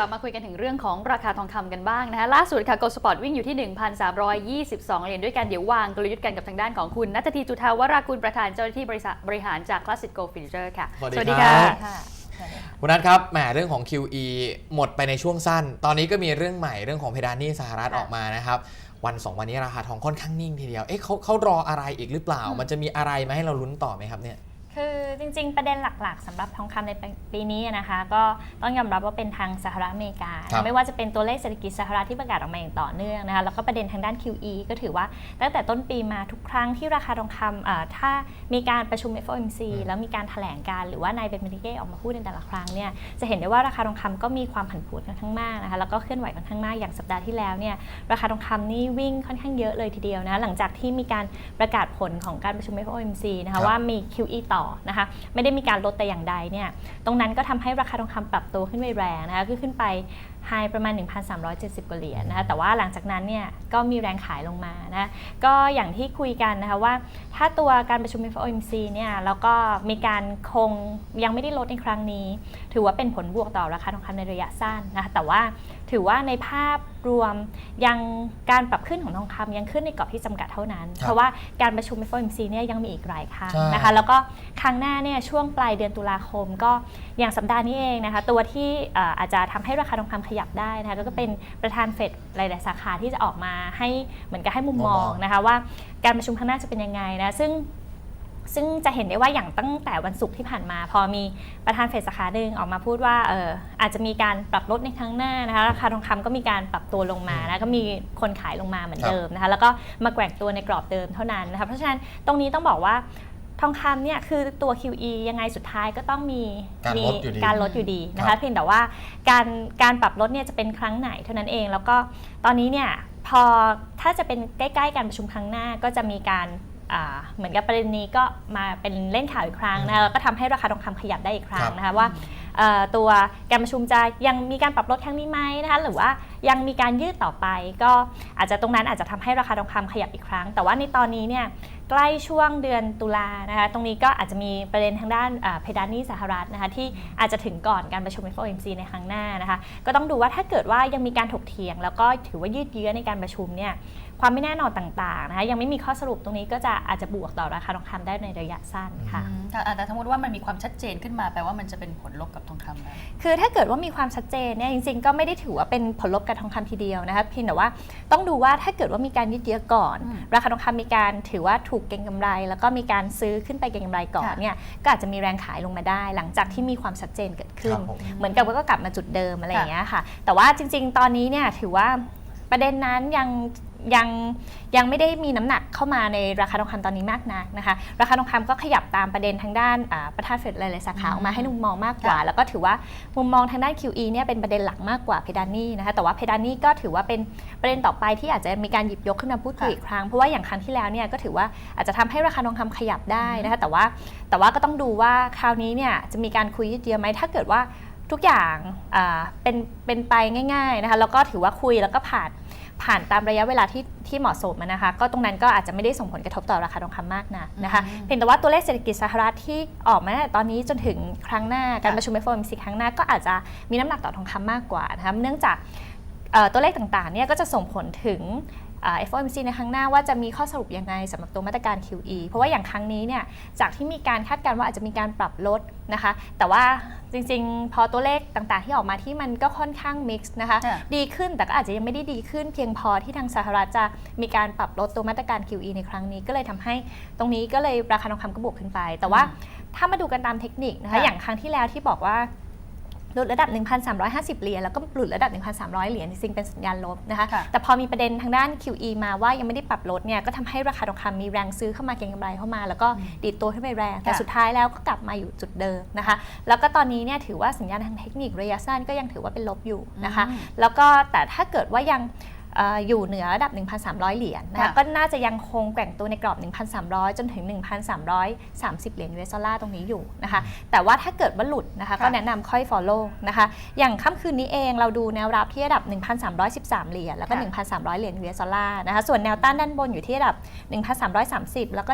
ลับมาคุยกันถึงเรื่องของราคาทองคำกันบ้างนะคะล่าสุดค่ะ Gold Spot วิ่งอยู่ที่ 1,322 เหรียญด้วยกันเดี๋ยววางกลยุทธ์กันกับทางด้านของคุณนัทธีจุธาวรากุลประธานเจ้าหน้าที่บริษัทบริหารจาก Classic Gold Future ค่ะ สวัสดีครับค่ะคุณนัทครับแหมเรื่องของ QE หมดไปในช่วงสั้น ตอนนี้ก็มีเรื่องใหม่เรื่องของเพดานหนี้สหรัฐค่ะออกมานะครับวันสองวันนี้ราคาทองค่อนข้างนิ่งทีเดียวเอ๊ะเขาเขารออะไรอีกหรือเปล่า มันจะมีอะไรมาให้เราลุ้นต่อไหมครับเนี่ย คือจริงๆ ประเด็นหลักๆสำหรับทองคำในปีนี้นะคะ ก็ต้องยอมรับว่าเป็นทางสหรัฐอเมริกา ครับไม่ว่าจะเป็นตัวเลขเศรษฐกิจสหรัฐที่ประกาศออกมาอย่างต่อเนื่องนะคะแล้วก็ประเด็นทางด้าน QE ก็ถือว่าตั้งแต่ต้นปีมาทุกครั้งที่ราคาทองคำเอ่อถ้ามีการประชุม FOMC อืมแล้วมีการแถลงการหรือว่านายเบนเมดิเก้ออกมาพูดในแต่ละครั้งเนี่ยจะเห็นได้ว่าราคาทองคำก็มีความผันผวนค่อนข้างมากนะคะแล้วก็เคลื่อนไหวค่อนข้างมากอย่างสัปดาห์ที่แล้วเนี่ยราคาทองคำนี่วิ่งค่อนข้างเยอะเลยทีเดียวนะหลังจากที่มีการประกาศผลของการประชุม FOMC นะครัคะบ ว่ามี QE ต่อนะคะไม่ได้มีการลดแต่อย่างใดเนี่ยตรงนั้นก็ทำให้ราคาทองคำปรับตัวขึ้นไปแรงนะคะก็ขึ้นไปไฮประมาณ 1,370 กว่าเหรียญนะคะแต่ว่าหลังจากนั้นเนี่ยก็มีแรงขายลงมานะก็อย่างที่คุยกันนะคะว่า ถ้าตัวการประชุม FOMC เนี่ยแล้วก็มีการคงยังไม่ได้ลดในครั้งนี้ ถือว่าเป็นผลบวกต่อราคาทองคำในระยะสั้นนะคะแต่ว่าถือว่าในภาพรวมยังการปรับขึ้นของทองคำยังขึ้นในกรอบที่จำกัดเท่านั้นครับเพราะว่าการประชุม FOMC เนี่ยยังมีอีกหลายครั้งใช่นะคะแล้วก็ครั้งหน้าเนี่ยช่วงปลายเดือนตุลาคม ก็อย่างสัปดาห์นี้เองนะคะตัวที่เอ่ออาจจะทำให้ราคาทองคำขยับได้นะคะก็เป็นประธานเฟดหลาย ๆ สาขาที่จะออกมาให้เหมือนกับให้มุมมองนะคะว่าการประชุมครั้งหน้าจะเป็นยังไงนะซึ่งซึ่งจะเห็นได้ว่าอย่างตั้งแต่วันศุกร์ที่ผ่านมา พอมีประธานเฟดสาขาหนึ่งออกมาพูดว่าเอออาจจะมีการปรับลดในครั้งหน้านะคะราคาทองคำก็มีการปรับตัวลงมานะก็มีคนขายลงมาเหมือนครับเดิมนะคะแล้วก็มาแกว่งตัวในกรอบเดิมเท่านั้นนะคะเพราะฉะนั้นตรงนี้ต้องบอกว่า ทองคำเนี่ยคือตัว QE ยังไงสุดท้ายก็ต้องมีการมีลดอยู่ดีการลดอยู่ดีนะครัคะบ เพียงแต่ว่าการการปรับลดเนี่ยจะเป็นครั้งไหนเท่านั้นเอง แล้วก็ตอนนี้เนี่ยพอถ้าจะเป็นใกล้ๆการประชุมครั้งหน้าก็จะมีการอ่าเหมือนกับประเด็นนี้ก็มาเป็นเล่นข่าวอีกครั้งนะคะแล้วก็ทำให้ราคาทองคำขยับได้อีกครั้คงรับ นะคะว่าเอ่อตัวการประชุมจะยังมีการปรับลดครั้งนี้ไหมนะคะหรือว่ายังมีการยืดต่อไป ก็อาจจะตรงนั้นอาจจะทำให้ราคาทองคำขยับอีกครั้ง แต่ว่าในตอนนี้เนี่ยใกล้ช่วงเดือนตุลานะคะตรงนี้ก็อาจจะมีประเด็นทางด้านเพดานหนี้สหรัฐนะคะที่อาจจะถึงก่อนการประชุม FOMC ในครั้งหน้านะคะก็ต้องดูว่าถ้าเกิดว่ายังมีการถกเถียง แล้วก็ถือว่ายืดเยื้อในการประชุมเนี่ยความไม่แน่นอนต่างๆนะคะยังไม่มีข้อสรุปตรงนี้ก็จะอาจจะบวกต่อราคาทองคำได้ในระยะสั้นค่ะอืมค่ะอะแต่สมมติว่ามันมีความชัดเจนขึ้นมาแปลว่ามันจะเป็นผลลบกับทองคำนะคือถ้าเกิดว่ามีความชัดเจนเนี่ยจริงๆ ก็ไม่ได้ถือว่าเป็นผลลบกับทองคำทีเดียวนะคะเพียงแต่ว่าต้องดูว่าถ้าเกิดว่ามีการยืดเยื้อก่อนอืมราคาทองคำมีการถือว่าถูกเก็งกำไร แล้วก็มีการซื้อขึ้นไปเก็งกำไรก่อนค่ะเนี่ยก็อาจจะมีแรงขายลงมาได้ หลังจากที่มีความชัดเจนเกิดขึ้คนรับผมเหมือนกับว่าก็กลับมาจุดเดิมอะไรอย่างเงี้ยค่ะ แต่ว่าจริง ๆ ตอนนี้เนี่ยถือว่าประเด็นนั้นยัง ยังยังไม่ได้มีน้ำหนักเข้ามาในราคาทองคำตอนนี้มากนักนะคะ ราคาทองคำก็ขยับตามประเด็นทางด้านอ่าประธานเฟดหลายๆสาขาออกมาให้มุมมองมากกว่าค่ะแล้วก็ถือว่ามุมมองทางด้าน QE เนี่ยเป็นประเด็นหลักมากกว่าเพดานหนี่นะคะแต่ว่าเพดานหนี่ก็ถือว่าเป็นประเด็นต่อไปที่อาจจะมีการหยิบยกขึ้นมาพูดคุยค่ะอีกครั้งเพราะว่าอย่างครั้งที่แล้วเนี่ยก็ถือว่าอาจจะทำให้ราคาทองคำขยับได้นะคะแต่ว่าแต่ว่าก็ต้องดูว่าคราวนี้เนี่ยจะมีการคุยยืดเยื้อไหมถ้าเกิดว่าทุกอย่างอ่าเป็นเป็นไปง่ายๆนะคะแล้วก็ถือว่าคุยแล้วก็ผ่าน ผ่านตามระยะเวลาที่ที่เหมาะสมอะนะคะ ก็ตรงนั้นก็อาจจะไม่ได้ส่งผลกระทบต่อราคาทองคำมากนะนะคะอืมเพียงแต่ว่าตัวเลขเศรษฐกิจสหรัฐที่ออกมาตั้งแต่ตอนนี้จนถึงครั้งหน้าการประชุม FOMC ครั้งหน้าก็อาจจะมีน้ำหนักต่อทองคำมากกว่านะคะเนื่องจากเอ่อตัวเลขต่างๆเนี่ยก็จะส่งผลถึงเอ่อ FOMC ในครั้งหน้าว่าจะมีข้อสรุปยังไงสำหรับตัวมาตรการ QE เพราะว่าอย่างครั้งนี้เนี่ยจากที่มีการคาดการณ์ว่าอาจจะมีการปรับลดนะคะ แต่ว่าจริงๆ พอตัวเลขต่างๆ ที่ออกมาที่มันก็ค่อนข้าง mix นะคะค่ะดีขึ้นแต่ก็อาจจะยังไม่ได้ดีขึ้น เพียงพอที่ทางสหรัฐจะมีการปรับลดตัวมาตรการ QE ในครั้งนี้ก็เลยทำให้ตรงนี้ก็เลยราคาทองคำก็บวกขึ้นไป แต่ว่าถ้ามาดูกันตามเทคนิคนะคะค่ะอย่างครั้งที่แล้วที่บอกว่า หลุดระดับ 1,350 เหรียญ แล้วก็หลุดระดับ 1,300 เหรียญ จริงๆ เป็นสัญญาณลบนะคะค่ะแต่พอมีประเด็นทางด้าน QE มาว่ายังไม่ได้ปรับลดเนี่ย ก็ทำให้ราคาทองคำมีแรงซื้อเข้ามาเก็งกำไรเข้ามา แล้วก็ดีดตัวขึ้นไปแรง แต่ค่ะสุดท้ายแล้วก็กลับมาอยู่จุดเดิมนะคะ แล้วก็ตอนนี้เนี่ยถือว่าสัญญาณทางเทคนิคระยะสั้นก็ยังถือว่าเป็นลบอยู่นะคะอืมแล้วก็แต่ถ้าเกิดว่ายังเอ่ออยู่เหนือระดับ 1,300 เหรียญนะคะค่ะก็น่าจะยังคงแกว่งตัวในกรอบ 1,300 จนถึง 1,330 เหรียญ US ดอลลาร์ตรงนี้อยู่นะคะ แต่ว่าถ้าเกิดว่าหลุดนะคะค่ะก็แนะนำค่อย follow นะคะ อย่างค่ำคืนนี้เองเราดูแนวรับที่ระดับ 1,313 เหรียญแล้วก็ 1,300 เหรียญ US ดอลลาร์นะคะ ส่วนแนวต้านด้านบนอยู่ที่ระดับ 1,330 แล้วก็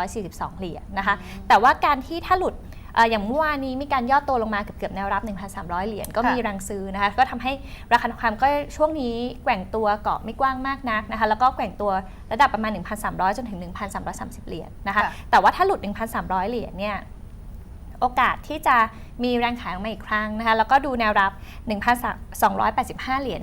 1,342 เหรียญนะคะ แต่ว่าการที่ถ้าหลุดเอ่ออย่างเมื่อวานนี้มีการย่อตัวลงมาเกือบเกือบๆแนวรับ 1,300 เหรียญก็มีแรงซื้อนะคะก็ทำให้ราคาทองคำก็ช่วงนี้แกว่งตัวเกาะไม่กว้างมากนักนะคะแล้วก็แกว่งตัวระดับประมาณ 1,300 จนถึง 1,330 เหรียญนะคะค่ะแต่ว่าถ้าหลุด 1,300 เหรียญเนี่ยโอกาสที่จะมีแรงขายออกมาอีกครั้งนะคะ แล้วก็ดูแนวรับ 1,285 เหรียญ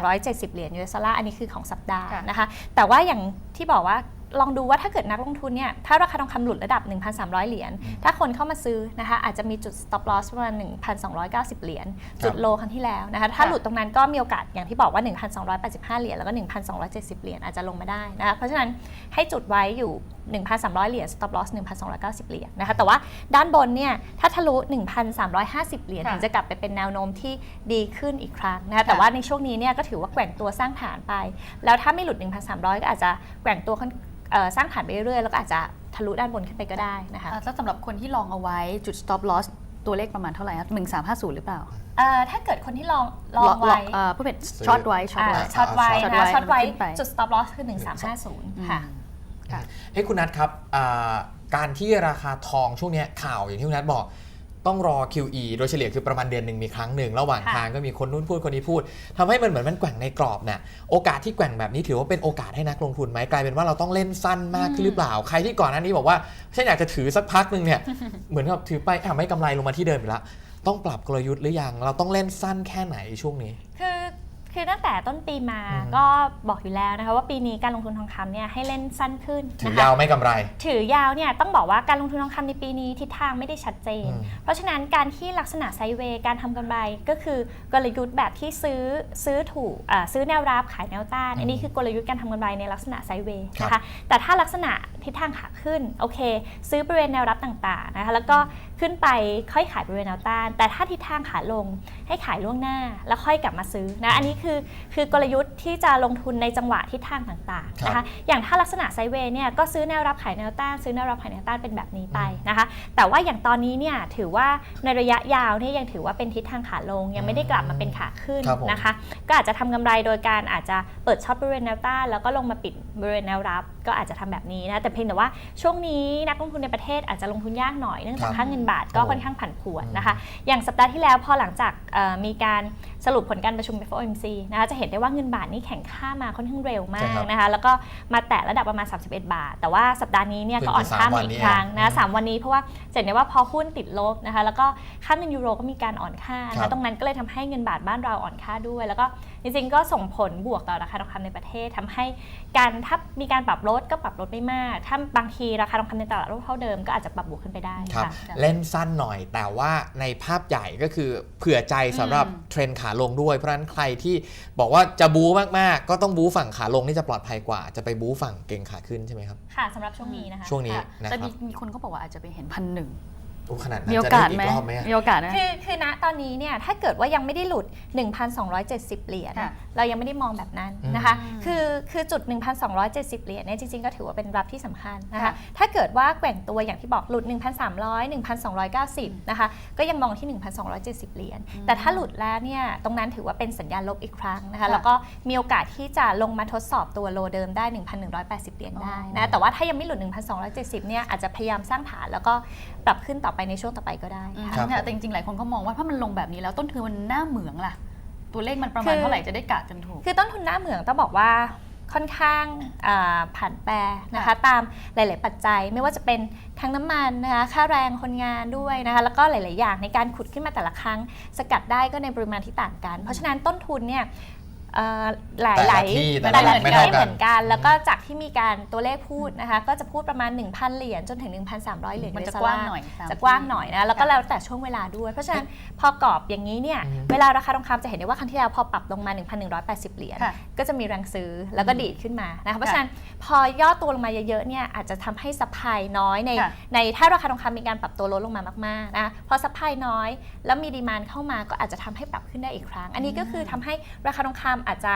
1,270 เหรียญยูเอสดอลลาร์อันนี้คือของสัปดาห์ค่ะนะคะ แต่ว่าอย่างที่บอกว่า ลองดูว่าถ้าเกิดนักลงทุนเนี่ยถ้าราคาทองคำหลุดระดับ 1,300 เหรียญถ้าคนเข้ามาซื้อนะคะอาจจะมีจุด stop loss ประมาณ 1,290 เหรียญจุดโลครั้งที่แล้วนะคะถ้าค่ะหลุดตรงนั้นก็มีโอกาสอย่างที่บอกว่า 1,285 เหรียญแล้วก็ 1,270 เหรียญอาจจะลงมาได้นะคะเพราะฉะนั้นให้จุดไว้อยู่ 1,300 เหรียญ stop loss 1,290 เหรียญนะคะแต่ว่าด้านบนเนี่ยถ้าทะลุ 1,350 เหรียญค่ะถึงจะกลับไปเป็นแนวโน้มที่ดีขึ้นอีกครั้งนะคะแต่ว่าในช่วงนี้เนี่ยก็ถือว่าแกว่งตัวสร้างฐานไป แล้วถ้าไม่หลุด 1,300 ก็อาจจะแกว่งตัวค่อนเอ่อ สร้างฐานไปเรื่อยๆ แล้วก็อาจจะทะลุด้านบนขึ้นไปก็ได้นะคะอะแล้วสำหรับคนที่ลองเอาไว้จุด stop loss ตัวเลขประมาณเท่าไหร่ครับ1350หรือเปล่าเอ่อถ้าเกิดคนที่ลองลองไว้เอ่อผู้เป็นช็อตไว้ช็อตอ่าไว้ช็อตไว้ช็อตนะไว้ช็อตไว้ขึ้นไปจุด stop loss คือ 1350 ค่ะค่ะเฮ้ยคุณนัทครับอ่าการที่ราคาทองช่วงเนี้ยข่าวอย่างที่คุณนัทบอก ต้องรอ QE โดยเฉลี่ยคือประมาณเดือนหนึ่งมีครั้งหนึ่งระหว่างทางก็มีคนนู้นพูดคนนี้พูดทำให้มันเหมือนมันแกว่งในกรอบเนี่ยโอกาสที่แกว่งแบบนี้ถือว่าเป็นโอกาสให้นักลงทุนไหมกลายเป็นว่าเราต้องเล่นสั้นมากขึ้นหรือเปล่า ใครที่ก่อนหน้านี้บอกว่าฉันอยากจะถือสักพักหนึ่งเนี่ยเหมือนกับถือไปอะไม่กำไรลงมาที่เดิมอีกแล้วต้องปรับกลยุทธ์หรือยังเราต้องเล่นสั้นแค่ไหนช่วงนี้ คือ คือตั้งแต่ต้นปีมาอืมก็บอกอยู่แล้วนะคะว่าปีนี้การลงทุนทองคำเนี่ยให้เล่นสั้นขึ้นถือนะคะยาวไม่กำไร ถือยาวเนี่ยต้องบอกว่าการลงทุนทองคำในปีนี้ทิศทางไม่ได้ชัดเจนอืมเพราะฉะนั้นการที่ลักษณะไซด์เวย์การทำกำไรก็คือกลยุทธ์แบบที่ซื้อซื้อถูกอ่าซื้อแนวรับขายแนวต้าน อันนี้คือกลยุทธ์การทำกำไรในลักษณะไซด์เวย์นะคะแต่ถ้าลักษณะทิศทางขาขึ้นโอเค ซื้อบริเวณแนวรับต่างๆนะคะแล้วก็ขึ้นไปค่อยขายบริเวณแนวต้าน แต่ถ้าทิศทางขาลงให้ขายล่วงหน้าแล้วค่อยกลับมาซื้อนะ อันนี้คือคือกลยุทธ์ที่จะลงทุนในจังหวะทิศทางต่างๆนะครัคะบอย่างถ้าลักษณะไซด์เวย์เนี่ยก็ซื้อแนวรับขายแนวต้าน ซื้อแนวรับขายแนวต้านเป็นแบบนี้ไปนะคะ แต่ว่าอย่างตอนนี้เนี่ยถือว่าในระยะยาวเนี่ยยังถือว่าเป็นทิศทางขาลง ยังไม่ได้กลับมาเป็นขาขึ้นครับผมนะคะ ก็อาจจะทำกำไรโดยการอาจจะเปิดช็อตบริเวณแนวต้านแล้วก็ลงมาปิดบริเวณแนวรับ ก็อาจจะทำแบบนี้นะแต่เพียงแต่ว่าช่วงนี้นักลงทุนในประเทศอาจจะลงทุนยากหน่อยเนื่องจากครับค่าเงินบาทก็โอ้ค่อนข้างผันผวนนะคะ อย่างสัปดาห์ที่แล้วพอหลังจากเอ่อมีการสรุปผลการประชุม FOMC นะคะจะเห็นได้ว่าเงินบาทนี่แข็งค่ามาค่อนข้างเร็วมาใช่กครับนะคะ แล้วก็มาแตะระดับประมาณ 31 บาท แต่ว่าสัปดาห์นี้เนี่ยก็อ่อนค่ามาอีกครั้งนะสามวันนี้เพราะว่าจะเห็นได้ว่าพอหุ้นติดลบนะคะ แล้วก็ค่าเงินยูโรก็มีการอ่อนค่าครันะบตรงนั้นก็เลยทำให้เงินบาทบ้านเราอ่อนค่าด้วย แล้วก็จริงๆก็ส่งผลบวกต่อราคาทองคำในประเทศทำให้การถ้ามีการปรับลดก็ปรับลดไม่มาก ถ้าบางทีราคาทองคำในตลาดโลกเท่าเดิมก็อาจจะปรับบวกขึ้นไปได้ครับค่ะเล่นสั้นหน่อย แต่ว่าในภาพใหญ่ก็คือเผื่อใจสำหรับอืมเทรนด์ขาลงด้วย เพราะฉะนั้นใครที่บอกว่าจะบู๊มากๆ ก็ต้องบู๊ฝั่งขาลงนี่จะปลอดภัยกว่า จะไปบู๊ฝั่งเก่งขาขึ้นใช่ไหมครับ ค่ะสำหรับช่วงนี้นะคะช่วงนี้ค่ะนะแต่ครัมีบมีคนเขาบอกว่าอาจจะไปเห็นพันหนึ่ง โอ้ขนาดนั้นมีโอจะกาได้สอีไหมกรอบไหมอะ มีโอกาสนะ คือคือณตอนนี้เนี่ยถ้าเกิดว่ายังไม่ได้หลุด 1,270 เหรียญค่ะ เรายังไม่ได้มองแบบนั้นอืมนะคะ อืมคือคือจุด 1,270 เหรียญเนี่ยจริงๆ ก็ถือว่าเป็นรับที่สำคัญนะคะ ค่ะ ถ้าเกิดว่าแกว่งตัวอย่างที่บอกหลุด 1,300 1,290 นะคะ ก็ยังมองที่ 1,270 เหรียญแต่ถ้าหลุดแล้วเนี่ยตรงนั้นถือว่าเป็นสัญญาณลบอีกครั้งนะคะค่ะแล้วก็มีโอกาสที่จะลงมาทดสอบตัวโลเดิมได้ 1,180 เหรียญได้นะแต่ว่าถ้ายังไม่หลุด 1,270 เนี่ยอาจจะพยายามสร้างฐานแล้วก็ปรับขึ้นต่อไปในช่วงต่อไปก็ได้อืมค่ะครับ เนี่ยแต่จริงๆ หลายคนก็มองว่าถ้ามันลงแบบนี้แล้วต้นทุนมันหน้าเหมืองล่ะ ตัวเลขมันประมาณคือ เท่าไหร่จะได้กะกันถูก คือต้นทุนหน้าเหมืองต้องบอกว่าค่อนข้างอ่าผันแปรนะคะค่ะตามหลาย ๆ ปัจจัยไม่ว่าจะเป็นทั้งน้ำมันนะคะค่าแรงคนงานด้วยนะคะแล้วก็หลาย ๆ อย่างในการขุดขึ้นมาแต่ละครั้ง สกัดได้ก็ในปริมาณที่ต่างกัน เพราะฉะนั้นต้นทุนเนี่ยเอ่อ หลายแต่หละลายที่แต่แต่ละละแหล่งไม่ที่เท่าไม่กัเหนมือนกัน แล้วก็จากที่มีการตัวเลขพูดนะคะ ก็จะพูดประมาณ 1,000 เหรียญจนถึง 1,300 เหรียญมันจะ US กว้างดอลลร์หน่อยจะกว้างหน่อยนะแล้วก็ค่ะแล้วแต่ช่วงเวลาด้วย เพราะฉะนั้นพอกรอบอย่างนี้เนี่ยอืมเวลาราคาทองคำจะเห็นได้ว่าครั้งที่แล้วพอปรับลงมา 1,180 เหรียญค่ะก็จะมีแรงซื้อแล้วก็ดีดขึ้นมานะคะเพราะฉะนั้นพอย่อตัวลงมาเยอะๆเนี่ยอาจจะทำให้ซัพพลายน้อยในค่ะในถ้าราคาทองคำมีการปรับตัวลดลงมามากๆนะคะพอซัพพลายน้อย แล้วมีดีมานเข้ามาก็อาจจะทำให้ปรับขึ้นได้อีกครั้ง อันนี้ก็คือทำให้ราคาทองคำอาจจะ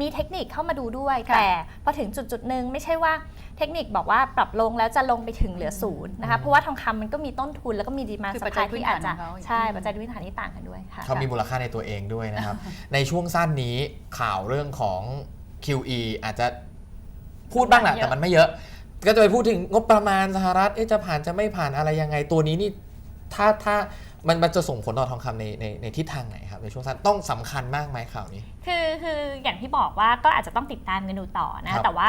มีเทคนิคเข้ามาดูด้วย ค่ะ แต่พอถึงจุดจุดๆหนึ่งไม่ใช่ว่าเทคนิคบอกว่าปรับลงแล้วจะลงไปถึงเหลือศูนย์นะคะเพราะว่าทองคำมันก็มีต้นทุนแล้วก็มีดีมานคือซัปัพจพจัลายยพื้นที่ฐาอานจจะของเขาอีก ใช่ปัจจัยพื้นฐานที่ต่างกันด้วยค่ะ เขามีมูลค่าในตัวเองด้วยนะครับ ในช่วงสั้นนี้ข่าวเรื่องของ QE อาจจะพูดบ้างแหละเยอะ แต่มันไม่เยอะ ก็จะไปพูดถึงงบประมาณสหรัฐเอ๊ะจะผ่านจะไม่ผ่านอะไรยังไงตัวนี้นี่ถ้าถ้ามันมันจะส่งผลต่อทองคำในในในทิศทางไหนครับในช่วงสั้นต้องสำคัญมากไหมข่าวนี้ คือคืออย่างที่บอกว่าก็อาจจะต้องติดตามกันดูต่อครันะบแต่ว่า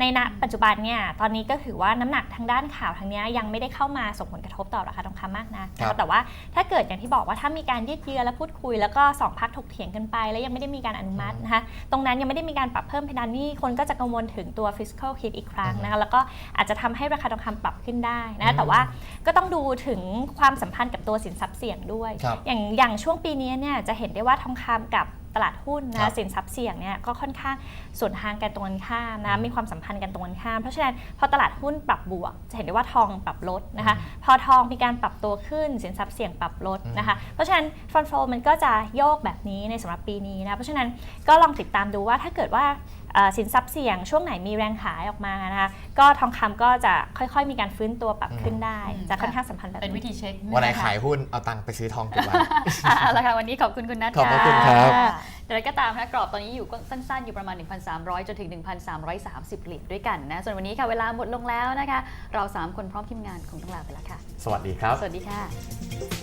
ในณปัจจุบันเนี่ยตอนนี้ก็ถือว่าน้ำหนักทางด้านข่าวทางเนี้ยยังไม่ได้เข้ามาส่งผลกระทบต่อราคาทองคำมากนะนะครัคะบแต่ว่าถ้าเกิดอย่างที่บอกว่าถ้ามีการยืดเยื้อและพูดคุย แล้วก็สองพักถกเถียงกันไป แล้วยังไม่ได้มีการอนุมัตินะคะตรงนั้นยังไม่ได้มีการปรับเพิ่มเพดานหนี้คนก็จะกังวลถึงตัว fiscal hit อีกครั้งนะคะแล้วก็อาจจะทำให้ราคาทองคำปรับขึ้นได้อืนะมแต่ว่าก็ต้องดูถึงความสัมพันธ์กับตัวสินทรัพย์เสี่ยงด้วยครับอย่างอย่างช่วงปีนี้เนี่ยจะเห็นได้ว่าทองคำกับ ตลาดหุ้นครันะบสินทรัพย์เสี่ยงเนี่ยก็ค่อนข้างส่วนทางกันตรงกันข้ามนะมีความสัมพันธ์กันตรงกันข้าม เพราะฉะนั้นพอตลาดหุ้นปรับบวก จะเห็นได้ว่าทองปรับลดนะคะพอทองมีการปรับตัวขึ้นสินทรัพย์เสี่ยงปรับลดนะคะเพราะฉะนั้นฟันโฟมันก็จะโยกแบบนี้ในสำหรับปีนี้นะเพราะฉะนั้นก็ลองติดตามดูว่าถ้าเกิดว่าเอ่อ สินทรัพย์เสี่ยงช่วงไหนมีแรงขายออกมานะคะก็ทองคำก็จะค่อยๆ มีการฟื้นตัวปรับขึ้นได้อืมจะค่อนข้างสัมพันธ์แบบเป็นวินี้ธีเช็ควันไหนะคะขายหุ้นเอาตังค์ไปซื้อทองเก็บไว้อะเอาละค่ะวันนี้ขอบคุณคุณนัทขอบพระคุณครับะแต่อะไรก็ตามนะกรอบตอนนี้อยู่ก็สั้นๆ อยู่ประมาณ 1,300 จนถึง 1,330 เหรียญด้วยกันนะ ส่วนวันนี้ค่ะเวลาหมดลงแล้วนะคะ เรา 3 คนพร้อมทีมงานคงต้องลาไปแล้วค่ะ สวัสดีครับ สวัสดีค่ะ